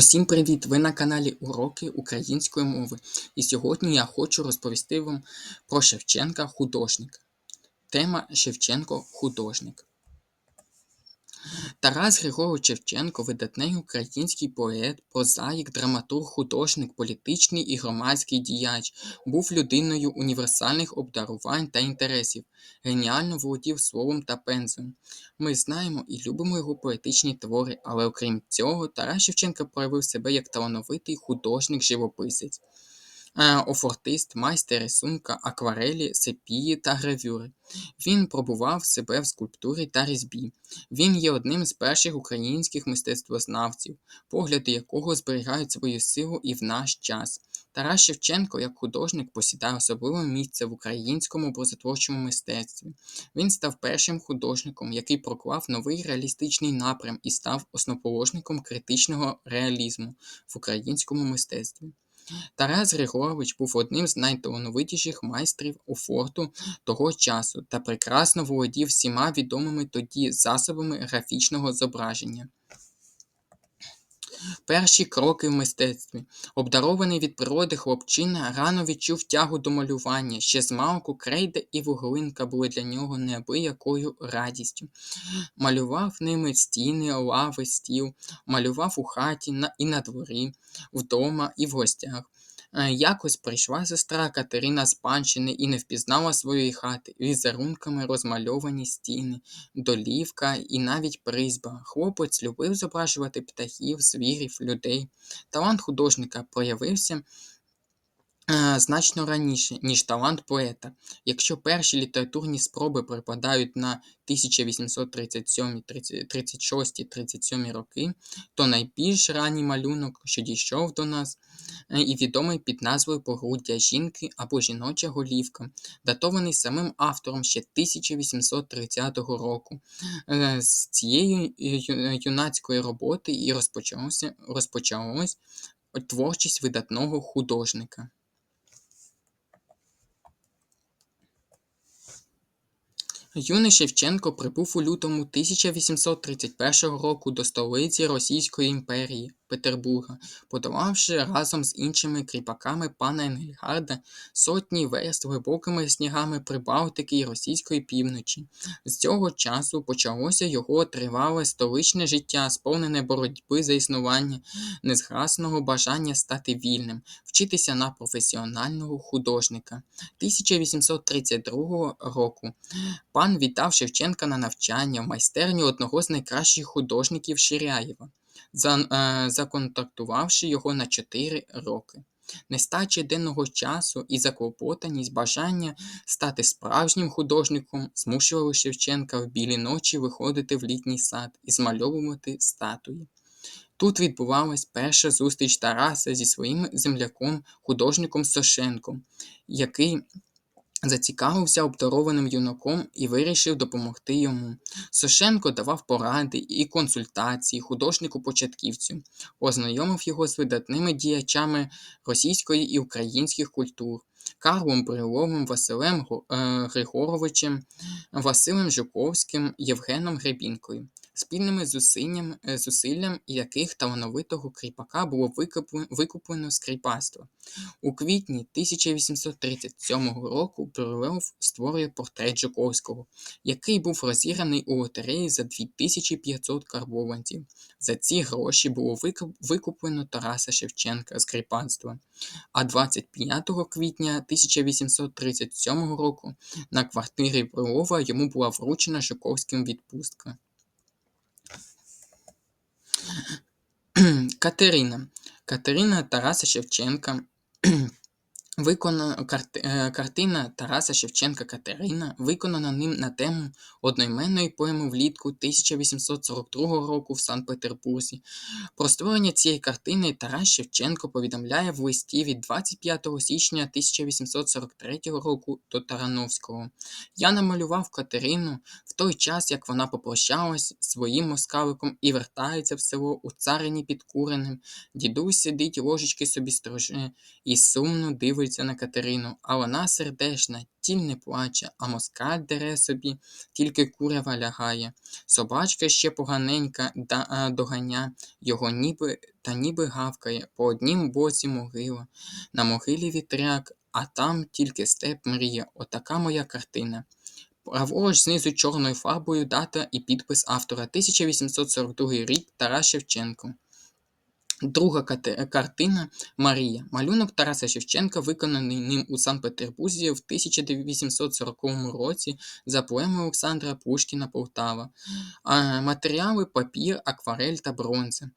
Усім привіт! Ви на каналі Уроки української мови. І сьогодні я хочу розповісти вам про Шевченка художника. Тема Шевченко художник. Тарас Григорович Шевченко видатний український поет, прозаїк, драматург, художник, політичний і громадський діяч, був людиною універсальних обдарувань та інтересів, геніально володів словом та пензлем. Ми знаємо і любимо його поетичні твори, але окрім цього, Тарас Шевченко проявив себе як талановитий художник-живописець. Е, офортист, майстер рисунка, акварелі, сепії та гравюри. Він пробував себе в скульптурі та різьбі. Він є одним з перших українських мистецтвознавців, погляди якого зберігають свою силу і в наш час. Тарас Шевченко, як художник, посідає особливе місце в українському образотворчому мистецтві. Він став першим художником, який проклав новий реалістичний напрям і став основоположником критичного реалізму в українському мистецтві. Тарас Григорович був одним з найталановитіших майстрів офорту того часу та прекрасно володів всіма відомими тоді засобами графічного зображення. Перші кроки в мистецтві. Обдарований від природи хлопчина рано відчув тягу до малювання. Ще з малку крейда і вуглинка були для нього неабиякою радістю. Малював ними стіни, лави, стіл, малював у хаті і на дворі, вдома і в гостях. Е, якось прийшла сестра Катерина з панщини і не впізнала своєї хати, візерунками розмальовані стіни, долівка і навіть призьба. Хлопець любив зображувати птахів, звірів, людей. Талант художника проявився значно раніше, ніж талант поета. Якщо перші літературні спроби припадають на 1837, 36, 37 роки, то найбільш ранній малюнок, що дійшов до нас, е, і відомий під назвою Погруддя жінки або Жіноча голівка, датований самим автором ще 1830 року. Е, з цієї юнацької роботи і розпочалося розпочалось творчість видатного художника. Юний Шевченко прибув у лютому 1831 року до столиці Російської імперії Петербурга, подолавши разом з іншими кріпаками пана Енгельгарда сотні верст глибокими снігами Прибалтики і російської півночі. З цього часу почалося його тривале столичне життя, сповнене боротьби за існування, незгасного бажання стати вільним, вчитися на професіонального художника. 1832 року пан вітав Шевченка на навчання в майстерню одного з найкращих художників Ширяєва законтрактувавши його на 4 роки. Нестача денного часу і заклопотаність бажання стати справжнім художником змушували Шевченка в білі ночі виходити в літній сад і змальовувати статуї. Тут відбувалась перша зустріч Тараса зі своїм земляком, художником Сошенком, який Зацікавився обдарованим юнаком і вирішив допомогти йому. Сошенко давав поради і консультації художнику-початківцю, ознайомив його з видатними діячами російської і українських культур Карлом Бриловим, Василем е, Григоровичем, Василем Жуковським, Євгеном Гребінкою спільними зусиллям, е, зусиллям яких талановитого кріпака було викуплено з. У квітні 1837 року Брюлев створює портрет Жуковського, який був розіграний у лотереї за 2500 карбованців. За ці гроші було викуплено Тараса Шевченка з кріпацтва. А 25 квітня 1837 року на квартирі Брюлова йому була вручена Жуковським відпустка. Катерина. Катерина Тараса Шевченка Виконана е, картина Тараса Шевченка Катерина, виконана ним на тему одноіменної поеми влітку 1842 року в Санкт-Петербурзі. Про створення цієї картини Тарас Шевченко повідомляє в листі від 25 січня 1843 року до Тарановського. Я намалював Катерину в той час, як вона попрощалась своїм москаликом і вертається в село у царині під куренем. Дідусь сидить ложечки собі строже і сумно дивиться дивиться на Катерину, а вона сердешна, тіль не плаче, а москаль дере собі, тільки курява лягає. Собачка ще поганенька да, а, доганя його ніби та ніби гавкає, по однім боці могила, на могилі вітряк, а там тільки степ мріє. Отака моя картина. Праворуч знизу чорною фарбою дата і підпис автора 1842 рік Тарас Шевченко. Друга картина Марія. Малюнок Тараса Шевченка, виконаний ним у Санкт-Петербурзі в 1840 році за поемою Олександра Пушкіна Полтава. Матеріали папір, акварель та бронза.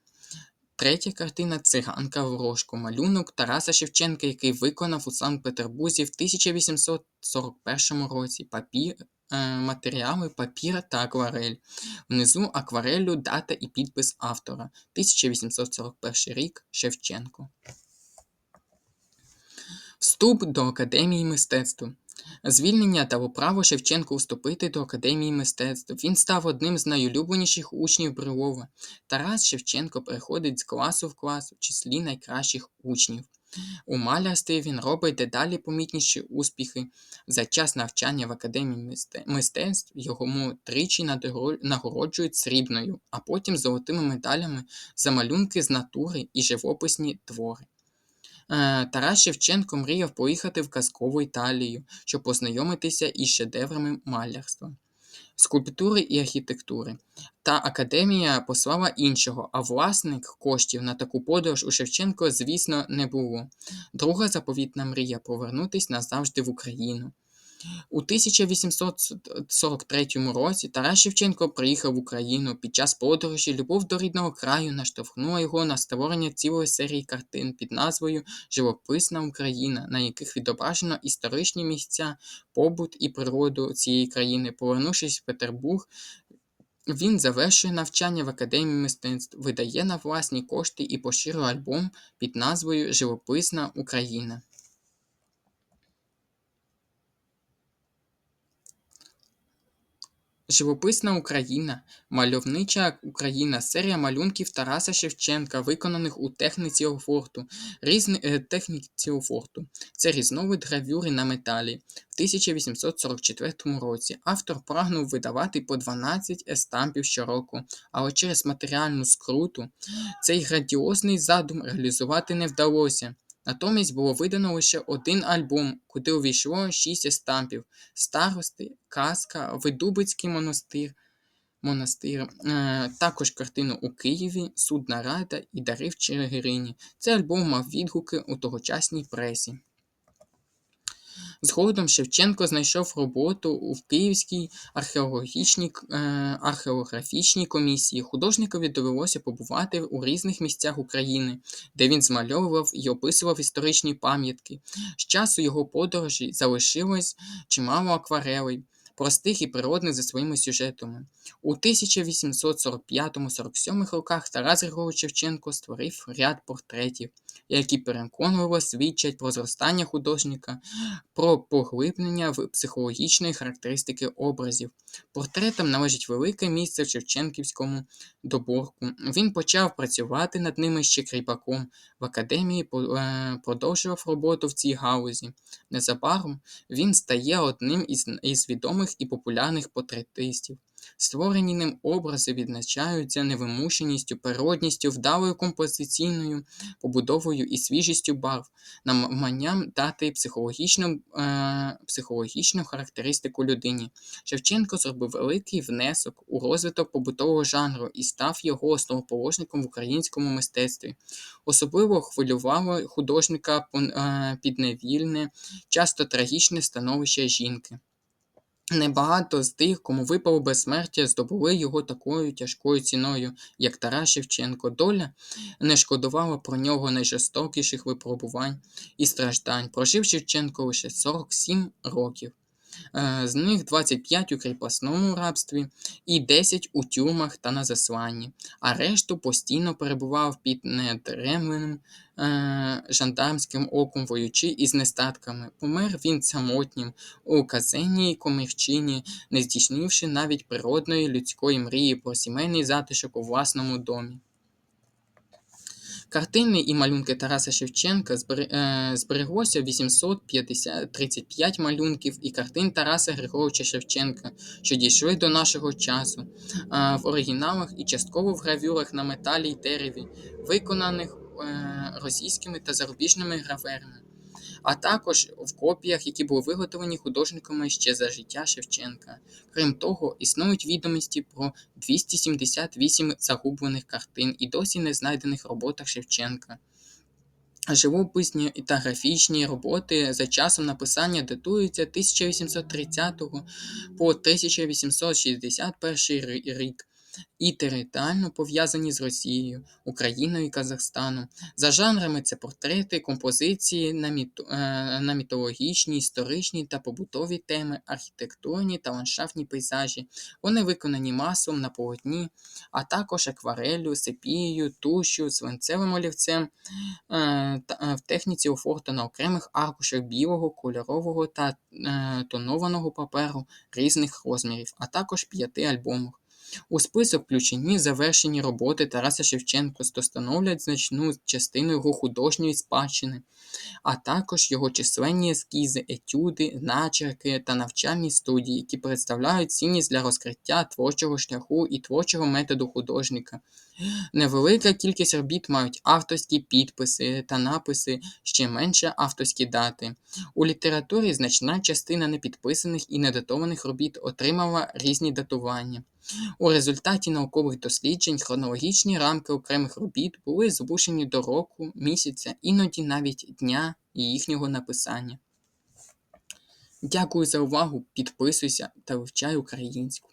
Третя картина Циганка в рожку. Малюнок Тараса Шевченка, який виконав у Санкт-Петербурзі в 1841 році. Папір, матеріали, папір та акварель. Внизу акварелю дата і підпис автора. 1841 рік Шевченко. Вступ до Академії мистецтв. Звільнення дало право Шевченку вступити до Академії мистецтв. Він став одним з найулюбленіших учнів Брилова. Тарас Шевченко переходить з класу в клас в числі найкращих учнів. У малярстві він робить дедалі помітніші успіхи. За час навчання в Академії мистецтв його тричі нагороджують срібною, а потім золотими медалями за малюнки з натури і живописні твори. Е, Тарас Шевченко мріяв поїхати в казкову Італію, щоб познайомитися із шедеврами малярства, скульптури і архітектури. Та академія послала іншого, а власник коштів на таку подорож у Шевченко, звісно, не було. Друга заповітна мрія повернутись назавжди в Україну. У 1843 році Тарас Шевченко приїхав в Україну. Під час подорожі любов до рідного краю наштовхнула його на створення цілої серії картин під назвою Живописна Україна, на яких відображено історичні місця, побут і природу цієї країни. Повернувшись в Петербург, він завершує навчання в Академії мистецтв, видає на власні кошти і поширює альбом під назвою Живописна Україна. Живописна Україна, мальовнича Україна, серія малюнків Тараса Шевченка, виконаних у техніці офорту. Різни, е, техніці офорту. Це різновид гравюри на металі. В 1844 році автор прагнув видавати по 12 естампів щороку, але через матеріальну скруту цей грандіозний задум реалізувати не вдалося. Натомість було видано лише один альбом, куди увійшло шість естампів: Старости, Казка, Видубицький монастир, монастир, е, також картину у Києві, Судна Рада і Дари в Чигирині. Цей альбом мав відгуки у тогочасній пресі. Згодом Шевченко знайшов роботу в Київській археологічній, е, археографічній комісії. Художникові довелося побувати у різних місцях України, де він змальовував і описував історичні пам'ятки. З часу його подорожі залишилось чимало акварелей, простих і природних за своїми сюжетами. У 1845-47 роках Тарас Григорович Шевченко створив ряд портретів, які переконливо свідчать про зростання художника, про поглиблення в психологічної характеристики образів. Портретам належить велике місце в Шевченківському доборку. Він почав працювати над ними ще кріпаком. В академії е, продовжував роботу в цій галузі. Незабаром він стає одним із, відомих і популярних портретистів. Створені ним образи відзначаються невимушеністю, природністю, вдалою композиційною побудовою і свіжістю барв, намаганням дати психологічну, е, психологічну характеристику людині. Шевченко зробив великий внесок у розвиток побутового жанру і став його основоположником в українському мистецтві. Особливо хвилювало художника е, підневільне, часто трагічне становище жінки. Небагато з тих, кому випало безсмертя, здобули його такою тяжкою ціною, як Тарас Шевченко. Доля не шкодувала про нього найжорстокіших випробувань і страждань. Прожив Шевченко лише 47 років. Е, З них 25 у кріпосному рабстві і 10 у тюрмах та на засланні, а решту постійно перебував під недремленим е, жандармським оком, воючи із нестатками. Помер він самотнім у казенній комірчині, не здійснивши навіть природної людської мрії про сімейний затишок у власному домі. Картини і малюнки Тараса Шевченка збере- е, збереглося 835 малюнків і картин Тараса Григоровича Шевченка, що дійшли до нашого часу, в оригіналах і частково в гравюрах на металі й дереві, виконаних е, російськими та зарубіжними граверами, а також в копіях, які були виготовлені художниками ще за життя Шевченка. Крім того, існують відомості про 278 загублених картин і досі не знайдених роботах Шевченка. Живописні та графічні роботи за часом написання датуються 1830 по 1861 рік і територіально пов'язані з Росією, Україною і Казахстаном. За жанрами це портрети, композиції на, міто, е, на мітологічні, історичні та побутові теми, архітектурні та ландшафтні пейзажі. Вони виконані маслом на полотні, а також аквареллю, сепією, тушю, свинцевим олівцем, е, та- е, в техніці офорту на окремих аркушах білого, кольорового та тонованого паперу різних розмірів, а також п'яти альбомах. У список включені завершені роботи Тараса Шевченка, що становлять значну частину його художньої спадщини, а також його численні ескізи, етюди, начерки та навчальні студії, які представляють цінність для розкриття творчого шляху і творчого методу художника. Невелика кількість робіт мають авторські підписи та написи, ще менше авторські дати. У літературі значна частина непідписаних і недатованих робіт отримала різні датування. У результаті наукових досліджень хронологічні рамки окремих робіт були звушені до року, місяця, іноді навіть дня їхнього написання. Дякую за увагу, підписуйся та вивчай українську.